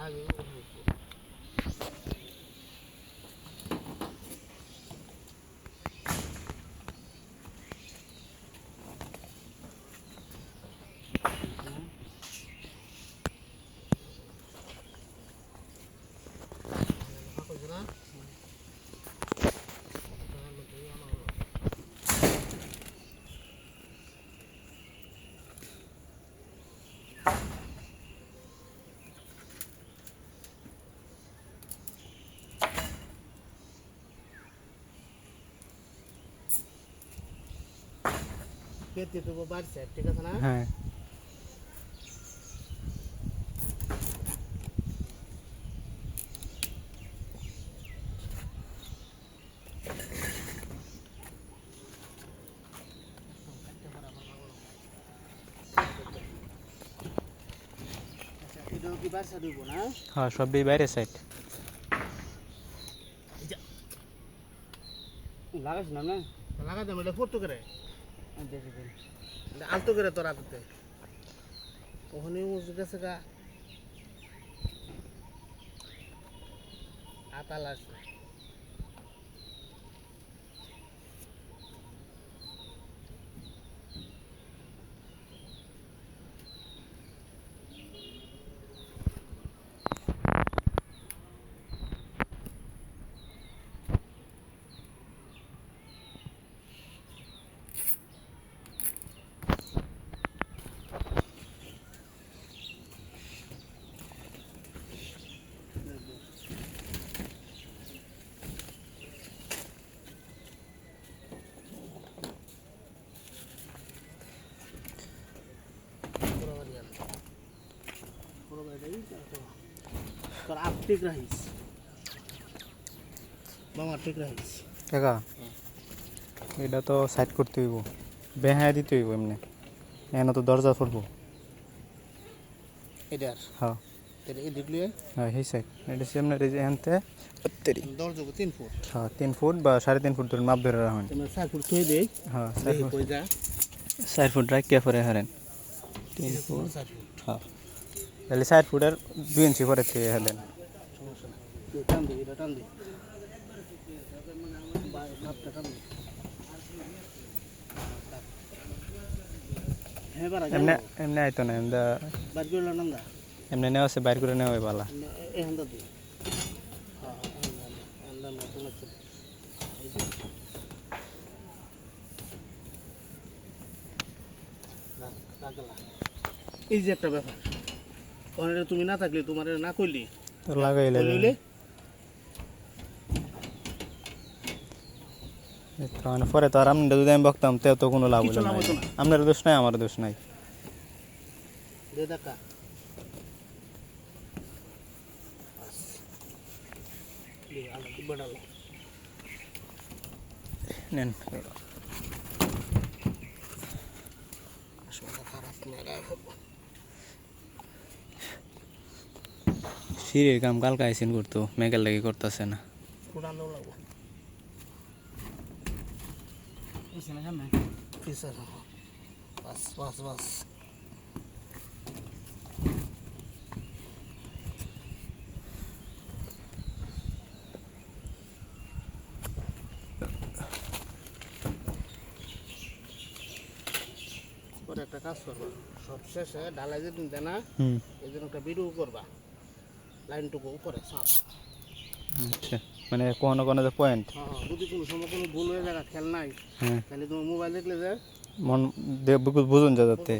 ได้อยู่ পেতে তো বাড়ছে ঠিক আছে না? হ্যাঁ। দিব না? হ্যাঁ সবই বাইরে সাইড লাগাস না না? লাগা দাম এটা ফটো করে? দেখে দিন আলতো করে তোরা করতে ওখানে উঁচু গেছে গা। আতাল আসছে পুরো বাড়ি তোর আপ ঠিক মামা ঠিক রাখিস। টাকা এটা তো সাইড করতে হইব। বেহায় দিতে হইব এমনি। এখানে তো দরজা ফুলবো এটার হ্যাঁ। হ্যাঁ সেই সাইড এটা সামনে এই যে এখানতে দরজা তিন ফুট। হ্যাঁ তিন ফুট বা সাড়ে তিন ফুট ধরে মাপ ধরে রাখেন চার ফুট থয়ে দেই। হ্যাঁ চার ফুট। চার ফুট রাখিয়া পরে হারেন। তিন ফুট। হ্যাঁ। তাহলে চার ফুটের দুই ইঞ্চি পরে থেকে হেলেন হ্যাঁ এমনি এমনি আইতো না এমনি এমনি নেওয়া আছে। এই যে একটা ব্যাপার ওখানে তুমি না থাকলে তোমার না করলি। লাগাইলে লইলে তো মানে পরে তো আর আপনার যদি আমি বকতাম তেও তো কোনো লাভ হলো না আপনার দোষ নাই আমার দোষ নাই। দে দেখা। বড়ালো নেন। খারাপ লাগায় সিঁড়ির কাম কালকে আইসিন করতো মেঘের লাগে করতেছে না। একটা কাজ করবা। সব শেষে ডালাই যেদিন দেয় না এই জন্য একটা ভিডিও করবা। লাইনটুকু উপরে সাপ আচ্ছা মানে কোনো কোনো যে পয়েন্ট হ্যাঁ হ্যাঁ, যদি কোনো সময় কোনো ভুল হয়ে যায় খেল নাই হ্যাঁ। তাহলে তোমার মোবাইল দেখলে যে মন বুঝুন যা যাতে।